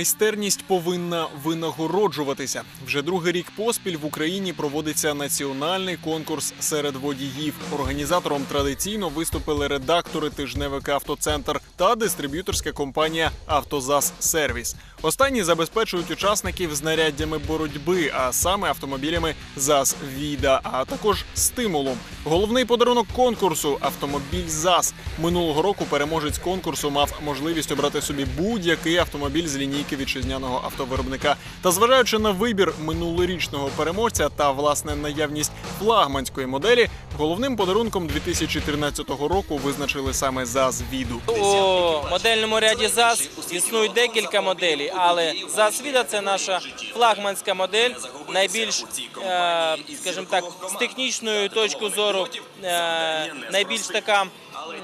Майстерність повинна винагороджуватися. Вже другий рік поспіль в Україні проводиться національний конкурс серед водіїв. Організатором традиційно виступили редактори тижневика Автоцентр та дистриб'юторська компанія Автозас Сервіс. Останні забезпечують учасників знаряддями боротьби, а саме автомобілями ЗАЗ Віда, а також стимулом. Головний подарунок конкурсу автомобіль ЗАЗ. Минулого року переможець конкурсу мав можливість обрати собі будь-який автомобіль з лінійки вітчизняного автовиробника. Та зважаючи на вибір минулорічного переможця та власне наявність флагманської моделі, головним подарунком 2013 року визначили саме ЗАЗ Віду. У модельному ряді ЗАЗ існують декілька моделей, але ЗАЗ Віда це наша флагманська модель, найбільш, е, скажімо так, з технічної точки зору, е, найбільш така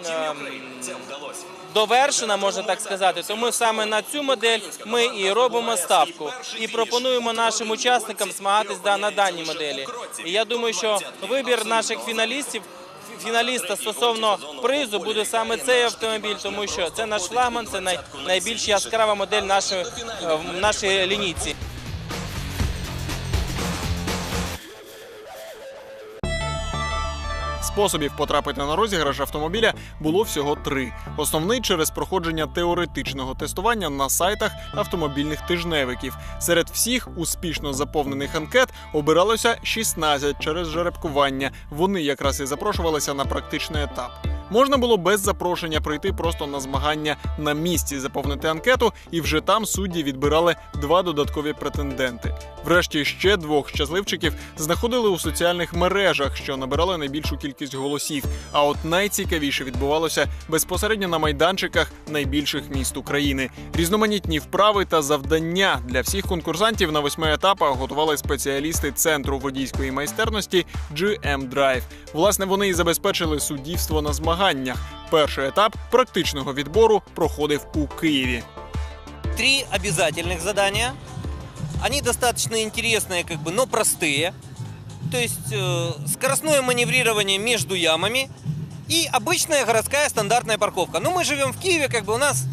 е, довершена, можна так сказати. Тому саме на цю модель ми і робимо ставку і пропонуємо нашим учасникам змагатись на даній моделі. І я думаю, що вибір наших фіналістів фіналіста стосовно призу буде саме цей автомобіль, тому що це наш флагман, це найбільш яскрава модель нашої, е, в нашій лінійці. Способів потрапити на розіграш автомобіля було всього три. Основний через проходження теоретичного тестування на сайтах автомобільних тижневиків. Серед всіх успішно заповнених анкет обиралося 16 через жеребкування. Вони якраз і запрошувалися на практичний етап. Можна було без запрошення прийти просто на змагання на місці, заповнити анкету, і вже там судді відбирали два додаткові претенденти. Врешті ще двох щасливчиків знаходили у соціальних мережах, що набирали найбільшу кількість голосів. А от найцікавіше відбувалося безпосередньо на майданчиках найбільших міст України. Різноманітні вправи та завдання для всіх конкурсантів на восьми етапах готували спеціалісти центру водійської майстерності GM Drive. Власне, вони і забезпечили суддівство на змаганнях Перший етап практичного відбору проходив у Києві. три обязательных задания. Они достаточно интересные, как бы, но простые. То есть э, скоростное маневрирование между ямами и обычная городская стандартная парковка. Но мы живем в Киеве, как бы у нас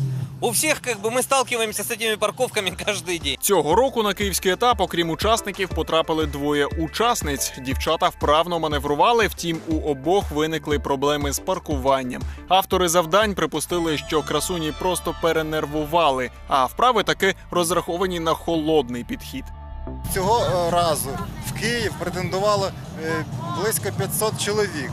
у всех, как бы мы сталкиваемся с этими парковками каждый день. Цього року на київський етап, окрім учасників, потрапили двоє учасниць. Дівчата вправно маневрували, втім, у обох виникли проблеми з паркуванням. Автори завдань припустили, що красуні просто перенервували, а вправи таки розраховані на холодний підхід. Цього е, разу в Київ претендувало е, близько 500 чоловік.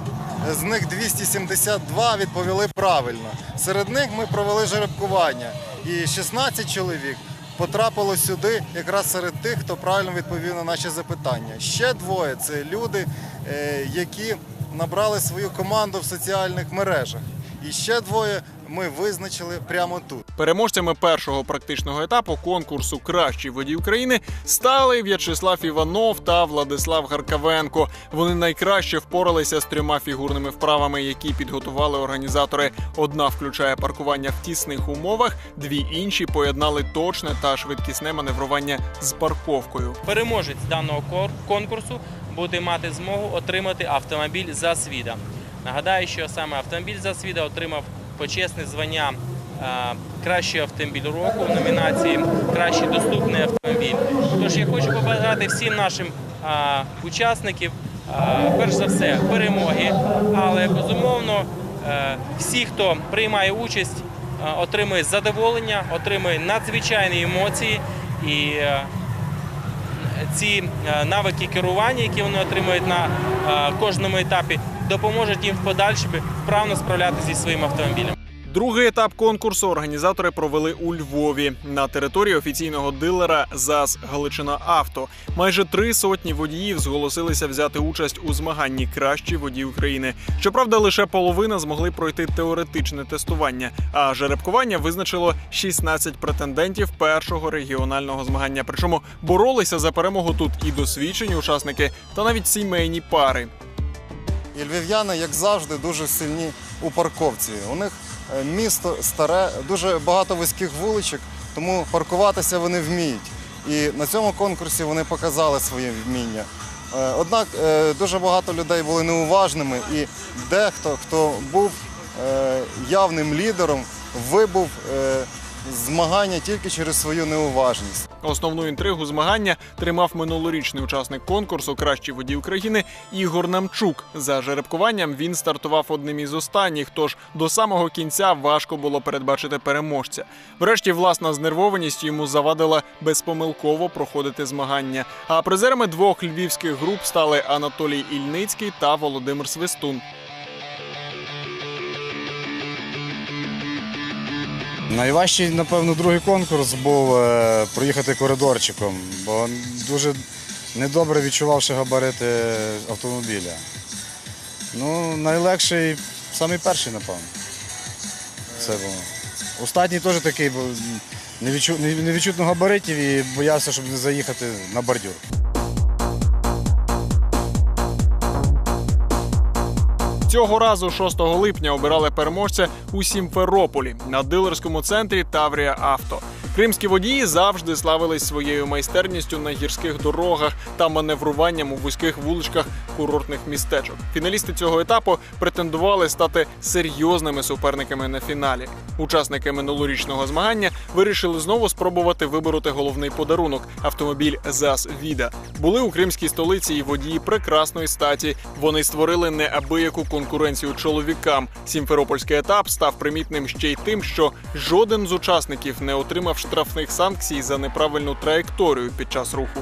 З них 272 відповіли правильно. Серед них ми провели жеребкування, і 16 чоловік потрапило сюди якраз серед тих, хто правильно відповів на наші запитання. Ще двоє це люди, е, які набрали свою команду в соціальних мережах. І ще двоє ми визначили прямо тут. Переможцями першого практичного етапу конкурсу Кращий водій України стали В'ячеслав Іванов та Владислав Гаркавенко. Вони найкраще впоралися з трьома фігурними вправами, які підготували організатори. Одна включає паркування в тісних умовах, дві інші поєднали точне та швидкісне маневрування з парковкою. Переможець даного конкурсу буде мати змогу отримати автомобіль за свіда. Нагадаю, що саме автомобіль за свіда отримав почесне звання е, кращий автомобіль року в номінації Кращий доступний автомобіль. Тож я хочу побажати всім нашим е, учасників, е, перш за все, перемоги, але безумовно всі, хто приймає участь, отримує задоволення, отримує надзвичайні емоції і. ці навики керування, які вони отримують на кожному етапі, допоможуть їм в подальшому вправно справлятися зі своїм автомобілем. Другий етап конкурсу організатори провели у Львові на території офіційного дилера ЗАЗ Галичина Авто. Майже три сотні водіїв зголосилися взяти участь у змаганні Кращі водій України. Щоправда, лише половина змогли пройти теоретичне тестування. А жеребкування визначило 16 претендентів першого регіонального змагання. Причому боролися за перемогу тут і досвідчені учасники, та навіть сімейні пари. І львів'яни, як завжди, дуже сильні у парковці. У них місто старе, дуже багато вузьких вуличок, тому паркуватися вони вміють. І на цьому конкурсі вони показали своє вміння. Е, Однак е, дуже багато людей були неуважними, і дехто, хто був е, явним лідером, вибув е, змагання тільки через свою неуважність. Основну інтригу змагання тримав минулорічний учасник конкурсу Кращий водій України Ігор Намчук. За жеребкуванням він стартував одним із останніх, тож до самого кінця важко було передбачити переможця. Врешті, власна знервованість йому завадила безпомилково проходити змагання. А призерами двох львівських груп стали Анатолій Ільницький та Володимир Свистун. Найважчий, напевно, другий конкурс був е, проїхати коридорчиком, бо дуже недобре відчувавши габарити автомобіля. Ну, найлегший, самий перший, напевно. Це було. Останній теж такий, бо не відчу- не- не відчутно габаритів і боявся, щоб не заїхати на бордюр. Цього разу 6 липня обирали переможця у Сімферополі на дилерському центрі Таврія Авто. Кримські водії завжди славились своєю майстерністю на гірських дорогах та маневруванням у вузьких вуличках курортних містечок. Фіналісти цього етапу претендували стати серйозними суперниками на фіналі. Учасники минулорічного змагання вирішили знову спробувати вибороти головний подарунок автомобіль ЗАЗ Віда. Були у кримській столиці і водії прекрасної статі. Вони створили неабияку конкуренцію чоловікам. Сімферопольський етап став примітним ще й тим, що жоден з учасників не отримав штрафних санкцій за неправильну траєкторію під час руху.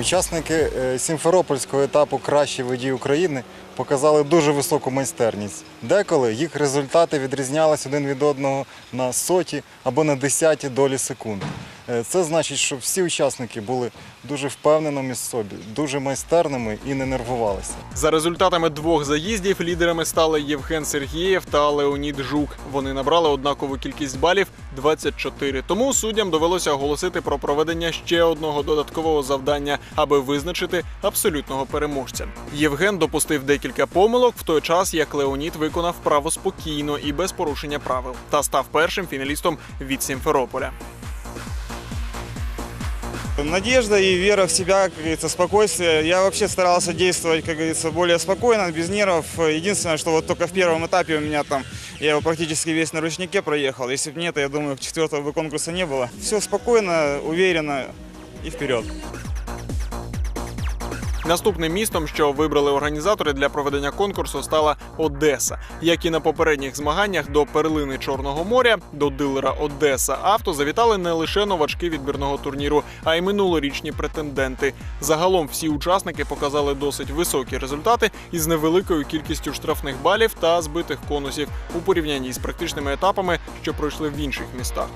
Учасники е, Сімферопольського етапу Кращі водій України показали дуже високу майстерність. Деколи їх результати відрізнялись один від одного на соті або на десяті долі секунд. Е, Це значить, що всі учасники були дуже впевненими в собі, дуже майстерними і не нервувалися. За результатами двох заїздів лідерами стали Євген Сергієв та Леонід Жук. Вони набрали однакову кількість балів 24. Тому суддям довелося оголосити про проведення ще одного додаткового завдання, аби визначити абсолютного переможця. Євген допустив декілька помилок, в той час як Леонід виконав право спокійно і без порушення правил та став першим фіналістом від Сімферополя. Надежда и вера в себя, как говорится, спокойствие. Я вообще старался действовать, как говорится, более спокойно, без нервов. Единственное, что вот только в первом этапе у меня там, я его практически весь на ручнике проехал. Если бы нет, я думаю, четвертого бы конкурса не было. Все спокойно, уверенно и вперед. Наступним містом, що вибрали організатори для проведення конкурсу, стала Одеса. Як і на попередніх змаганнях до перлини Чорного моря, до дилера Одеса авто завітали не лише новачки відбірного турніру, а й минулорічні претенденти. Загалом всі учасники показали досить високі результати із невеликою кількістю штрафних балів та збитих конусів у порівнянні з практичними етапами, що пройшли в інших містах.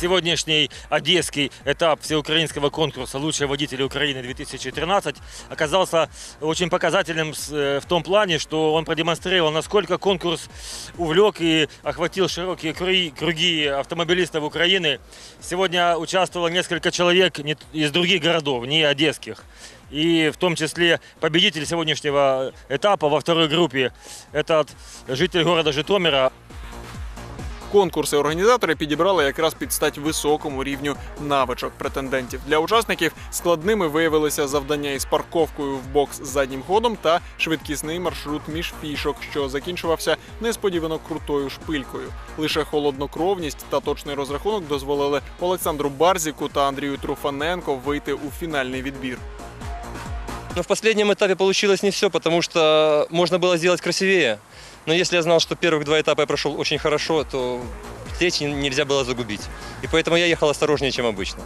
Сегодняшний одесский этап всеукраинского конкурса «Лучшие водители Украины-2013» оказался очень показательным э, в том плане, что он продемонстрировал, насколько конкурс увлек и охватил широкие круги, автомобилистов Украины. Сегодня участвовало несколько человек из других городов, не одесских. И в том числе победитель сегодняшнего этапа во второй группе – этот житель города Житомира Конкурси організатори підібрали якраз під стать високому рівню навичок претендентів. Для учасників складними виявилися завдання із парковкою в бокс з заднім ходом та швидкісний маршрут між фішок, що закінчувався несподівано крутою шпилькою. Лише холоднокровність та точний розрахунок дозволили Олександру Барзіку та Андрію Труфаненко вийти у фінальний відбір. Но в последнем этапе получилось не все, потому что можно было сделать красивее. Но если я знал, что первых два этапа я прошел очень хорошо, то третий нельзя было загубить. И поэтому я ехал осторожнее, чем обычно.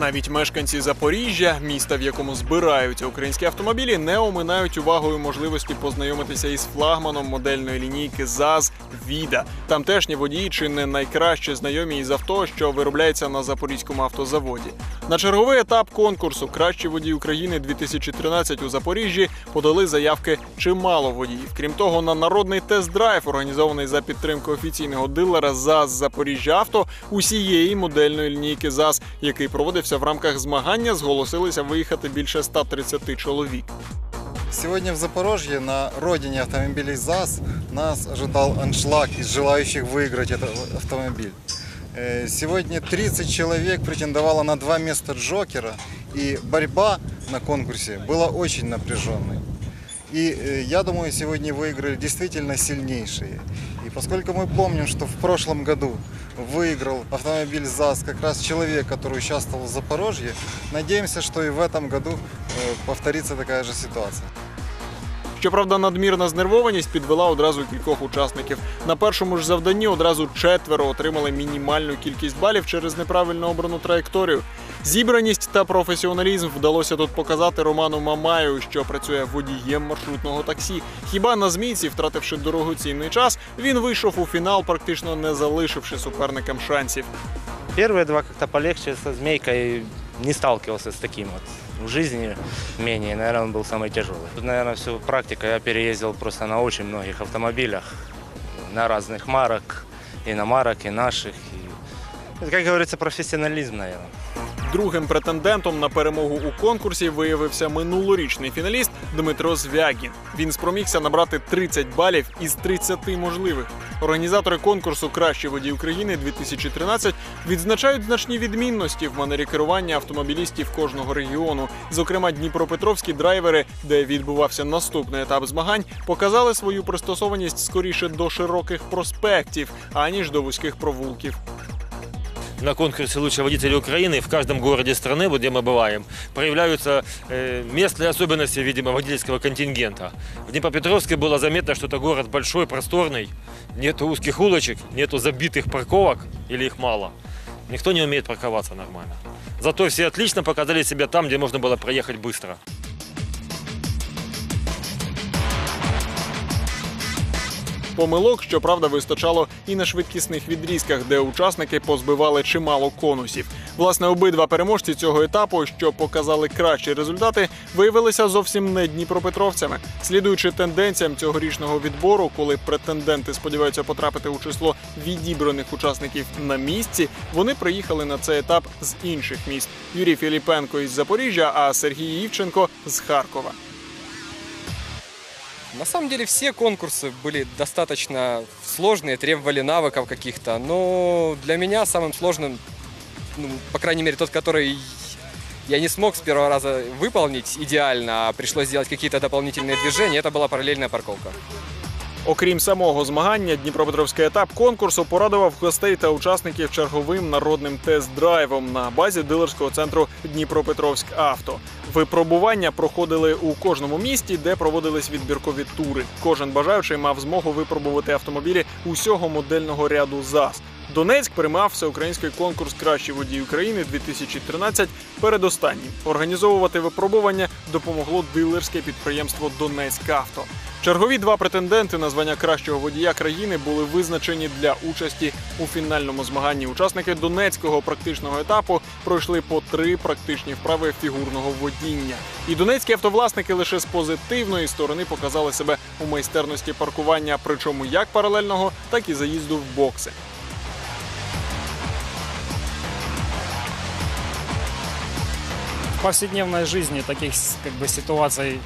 Навіть мешканці Запоріжжя, міста, в якому збираються українські автомобілі, не оминають увагою можливості познайомитися із флагманом модельної лінійки ЗАЗ Віда. Тамтешні водії чи не найкраще знайомі із авто, що виробляється на запорізькому автозаводі. На черговий етап конкурсу Кращий водій України 2013 у Запоріжжі подали заявки чимало водіїв. Крім того, на народний тест-драйв, організований за підтримки офіційного дилера ЗАЗ Запоріжжя Авто, усієї модельної лінійки ЗАЗ, який проводився в рамках змагання, зголосилися виїхати більше 130 чоловік. Сегодня в Запорожье, на родине автомобилей ЗАЗ, нас ожидал аншлаг из желающих выиграть этот автомобиль. Э, Сегодня 30 человек претендовало на два места Джокера, и борьба на конкурсе была очень напряженной. И э, я думаю, сегодня выиграли действительно сильнейшие. И поскольку мы помним, что в прошлом году выиграл автомобиль ЗАЗ как раз человек, который участвовал в Запорожье, надеемся, что и в этом году э, повторится такая же ситуация. Щоправда, надмірна знервованість підвела одразу кількох учасників. На першому ж завданні одразу четверо отримали мінімальну кількість балів через неправильно обрану траєкторію. Зібраність та професіоналізм вдалося тут показати Роману Мамаю, що працює водієм маршрутного таксі. Хіба на змійці, втративши дорогоцінний час, він вийшов у фінал, практично не залишивши суперникам шансів. Первые два как-то полегче со змейкой не сталкивался с таким вот. В жизни менее, наверное, он был самый тяжелый. Тут, наверное, все практика. Я переездил просто на очень многих автомобилях, на разных марок, иномарок, и наших. И, это, как говорится, профессионализм, наверное. Другим претендентом на перемогу у конкурсі виявився минулорічний фіналіст Дмитро Звягін. Він спромігся набрати 30 балів із 30 можливих. Організатори конкурсу Кращий водій України 2013 відзначають значні відмінності в манері керування автомобілістів кожного регіону. Зокрема, дніпропетровські драйвери, де відбувався наступний етап змагань, показали свою пристосованість скоріше до широких проспектів аніж до вузьких провулків На конкурсе «Лучший водитель Украины» в каждом городе страны, вот где мы бываем, проявляются э, местные особенности, видимо, водительского контингента. В Днепропетровске было заметно, что это город большой, просторный, нету узких улочек, нету забитых парковок или их мало. Никто не умеет парковаться нормально. Зато все отлично показали себя там, где можно было проехать быстро. Помилок, щоправда, вистачало і на швидкісних відрізках, де учасники позбивали чимало конусів. Власне, обидва переможці цього етапу, що показали кращі результати, виявилися зовсім не дніпропетровцями. Слідуючи тенденціям цьогорічного відбору, коли претенденти сподіваються потрапити у число відібраних учасників на місці, вони приїхали на цей етап з інших міст. Юрій Філіпенко із Запоріжжя, а Сергій Івченко з Харкова. На самом деле все конкурсы были достаточно сложные, требовали навыков каких-то, но для меня самым сложным, ну, по крайней мере, тот, который я не смог с первого раза выполнить идеально, а пришлось сделать какие-то дополнительные движения, это была параллельная парковка. Окрім самого змагання, Дніпропетровський етап конкурсу порадував гостей та учасників черговим народним тест-драйвом на базі дилерського центру Дніпропетровськ Авто. Випробування проходили у кожному місті, де проводились відбіркові тури. Кожен бажаючий мав змогу випробувати автомобілі усього модельного ряду ЗАЗ. Донецьк приймав всеукраїнський конкурс Кращий водій України 2013 передостаннім. Організовувати випробування допомогло дилерське підприємство Донецьк Авто. Чергові два претенденти на звання кращого водія країни були визначені для участі у фінальному змаганні. Учасники донецького практичного етапу пройшли по три практичні вправи фігурного водіння. І донецькі автовласники лише з позитивної сторони показали себе у майстерності паркування, причому як паралельного, так і заїзду в бокси. В повседневной жизни таких как бы ситуаций,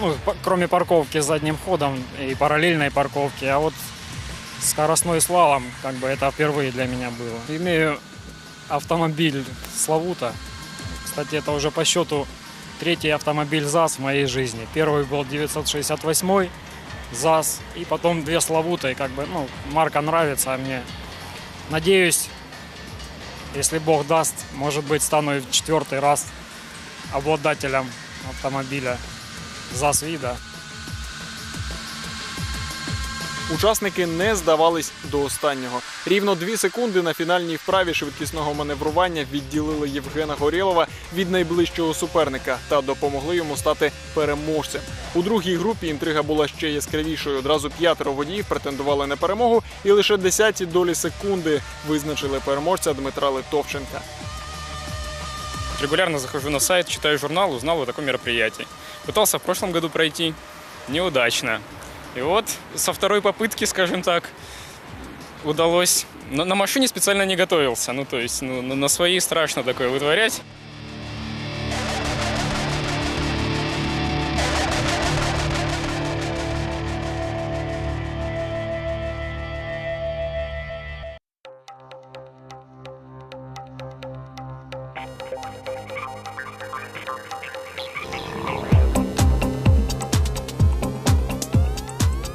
ну, кроме парковки задним ходом и параллельной парковки, а вот скоростной слалом, как бы это впервые для меня было. Имею автомобиль Славута. Кстати, это уже по счету третий автомобиль ЗАЗ в моей жизни. Первый был 968 ЗАЗ, и потом две Славуты, как бы, ну, марка нравится а мне. Надеюсь, если Бог даст, может быть, стану и в четвертый раз обладателем автомобиля ЗАЗ вида. Учасники не здавались до останнього. Рівно дві секунди на фінальній вправі швидкісного маневрування відділили Євгена Горєлова від найближчого суперника та допомогли йому стати переможцем. У другій групі інтрига була ще яскравішою. Одразу п'ятеро водіїв претендували на перемогу, і лише десяті долі секунди визначили переможця Дмитра Литовченка. Регулярно захожу на сайт, читаю журнал, узнал о таком мероприятии. Пытался в прошлом году пройти, неудачно. И вот со второй попытки, скажем так, удалось. На, на машине специально не готовился, ну то есть ну, на- своей страшно такое вытворять.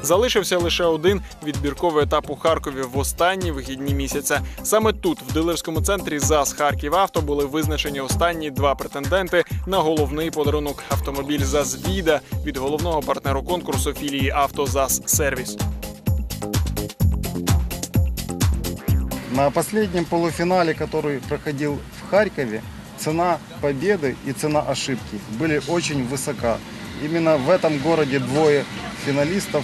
Залишився лише один відбірковий етап у Харкові в останні вихідні місяця. Саме тут, в дилерському центрі ЗАЗ Харків Авто, були визначені останні два претенденти на головний подарунок автомобіль ЗАЗ Віда від головного партнеру конкурсу філії Авто ЗАЗ Сервіс. На последнем полуфинале, который проходил в Харькове, цена победы и цена ошибки были очень высока. Именно в этом городе двое финалистов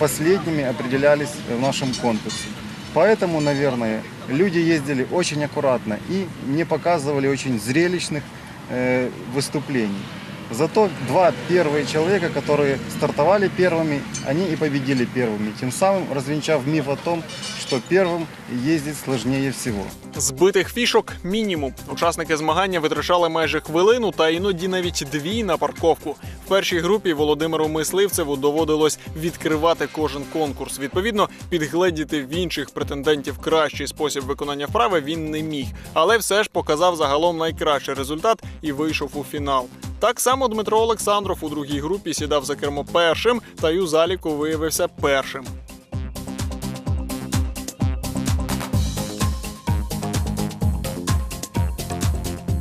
последними определялись в нашем конкурсе. Поэтому, наверное, люди ездили очень аккуратно и не показывали очень зрелищных э, выступлений. Зато два первые человека, которые стартовали первыми, они и победили первыми, тем самым развенчав миф о том, что первым ездить сложнее всего. Збитих фішок мінімум. Учасники змагання витрачали майже хвилину та іноді навіть дві на парковку. В першій групі Володимиру Мисливцеву доводилось відкривати кожен конкурс. Відповідно, підгледіти в інших претендентів кращий спосіб виконання вправи він не міг, але все ж показав загалом найкращий результат і вийшов у фінал. Так само Дмитро Олександров у другій групі сідав за кермо першим та й у заліку виявився першим.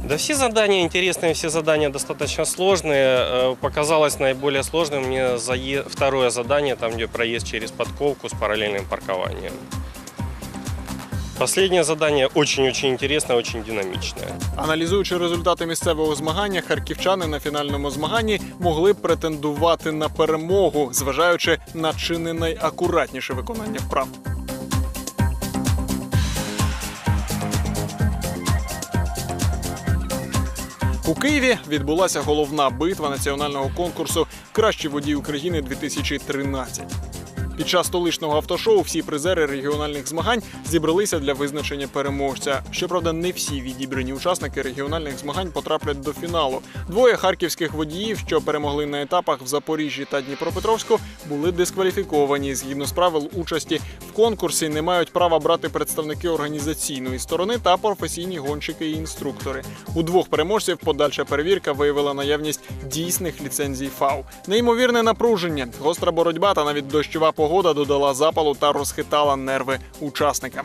Да все задания интересные, все задания достаточно сложные. Э, Показалось наиболее сложным мне зае- второе задание, там где проезд через подковку с параллельным паркованием. Последнее задание очень-очень интересное, очень динамичное. Аналізуючи результати місцевого змагання, харківчани на фінальному змаганні могли претендувати на перемогу, зважаючи на чи не найакуратніше виконання вправ. У Києві відбулася головна битва національного конкурсу Кращий водій України 2013 Під час столичного автошоу всі призери регіональних змагань зібралися для визначення переможця. Щоправда, не всі відібрані учасники регіональних змагань потраплять до фіналу. Двоє харківських водіїв, що перемогли на етапах в Запоріжжі та Дніпропетровську, були дискваліфіковані. Згідно з правил участі в конкурсі не мають права брати представники організаційної сторони та професійні гонщики і інструктори. У двох переможців подальша перевірка виявила наявність дійсних ліцензій ФАУ. Неймовірне напруження, гостра боротьба та навіть дощова погода додала запалу та розхитала нерви учасникам.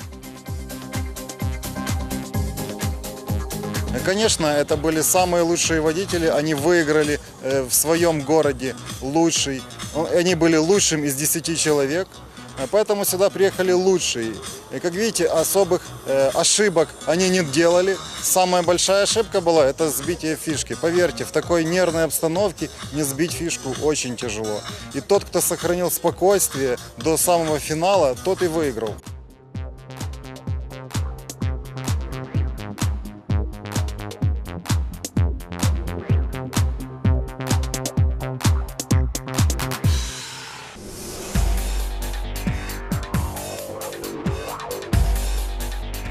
Конечно, это были самые лучшие водители, они выиграли э, в своем городе лучший. Он- Они были лучшим из 10 человек, э, Поэтому сюда приехали лучшие. И как видите, особых э, ошибок они не делали. Самая большая ошибка была это сбитие фишки. Поверьте, в такой нервной обстановке не сбить фишку очень тяжело. И тот, кто сохранил спокойствие до самого финала, тот и выиграл.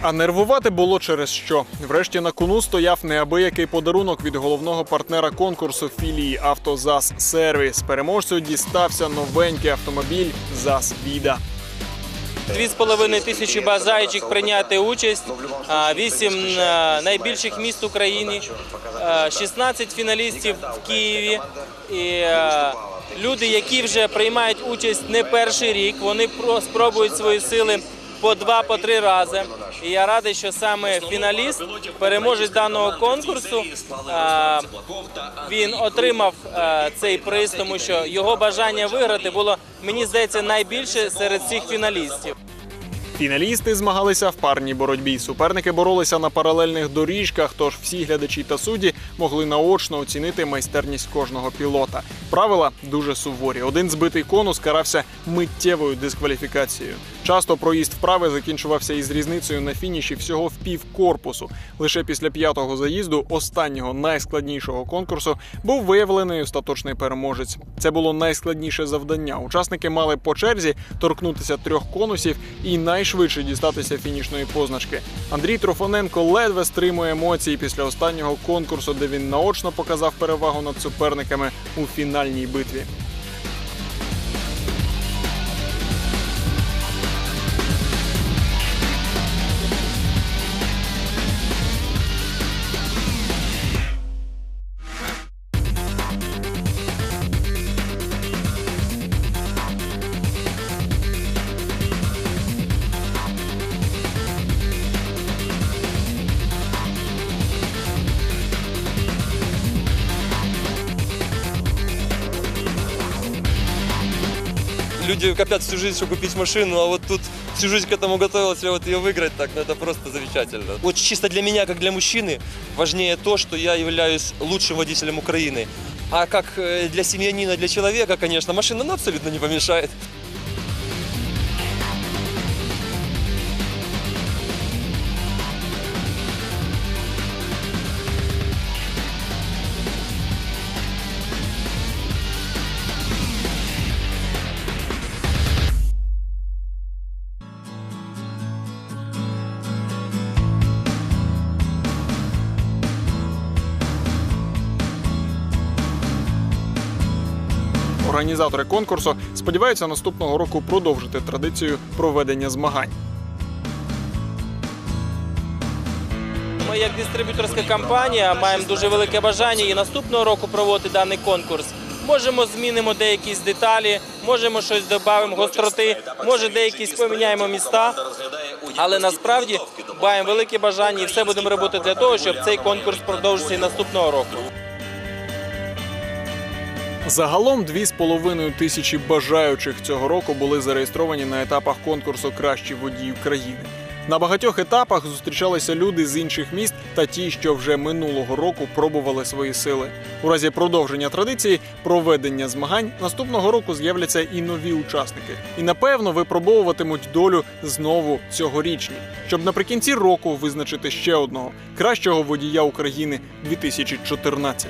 А нервувати було через що. Врешті на кону стояв неабиякий подарунок від головного партнера конкурсу філії «Автозас Сервіс». Переможцю дістався новенький автомобіль ЗАЗ Віда. Дві з половиною тисячі бажаючих прийняти участь, вісім найбільших міст України, е, 16 фіналістів в Києві. І люди, які вже приймають участь не перший рік, вони про- спробують свої сили по два, по три рази. І я радий, що саме фіналіст, переможець даного конкурсу, він отримав цей приз, тому що його бажання виграти було, мені здається, найбільше серед всіх фіналістів. Фіналісти змагалися в парній боротьбі. Суперники боролися на паралельних доріжках, тож всі глядачі та судді могли наочно оцінити майстерність кожного пілота. Правила дуже суворі. Один збитий конус карався миттєвою дискваліфікацією. Часто проїзд вправи закінчувався із різницею на фініші всього в пів корпусу. Лише після п'ятого заїзду, останнього найскладнішого конкурсу, був виявлений остаточний переможець. Це було найскладніше завдання. Учасники мали по черзі торкнутися трьох конусів і найшвидше дістатися фінішної позначки. Андрій Трофоненко ледве стримує емоції після останнього конкурсу, де він наочно показав перевагу над суперниками у фінальній битві. люди копят всю жизнь, чтобы купить машину, а вот тут всю жизнь к этому готовился, вот ее выиграть, так, ну это просто замечательно. Вот чисто для меня, как для мужчины, важнее то, что я являюсь лучшим водителем Украины. А как э, для семьянина, для человека, конечно, машина ну, абсолютно не помешает. Організатори конкурсу сподіваються наступного року продовжити традицію проведення змагань. Ми, як дистриб'юторська компанія, маємо дуже велике бажання і наступного року проводити даний конкурс. Можемо змінимо деякі деталі, можемо щось додамо гостроти, може деякі поміняємо міста. Але насправді маємо велике бажання і все будемо робити для того, щоб цей конкурс продовжився наступного року. Загалом 2,5 тисячі бажаючих цього року були зареєстровані на етапах конкурсу Кращі водії країни. На багатьох етапах зустрічалися люди з інших міст та ті, що вже минулого року пробували свої сили. У разі продовження традиції проведення змагань наступного року з'являться і нові учасники. І напевно випробовуватимуть долю знову цьогорічні, щоб наприкінці року визначити ще одного кращого водія України 2014.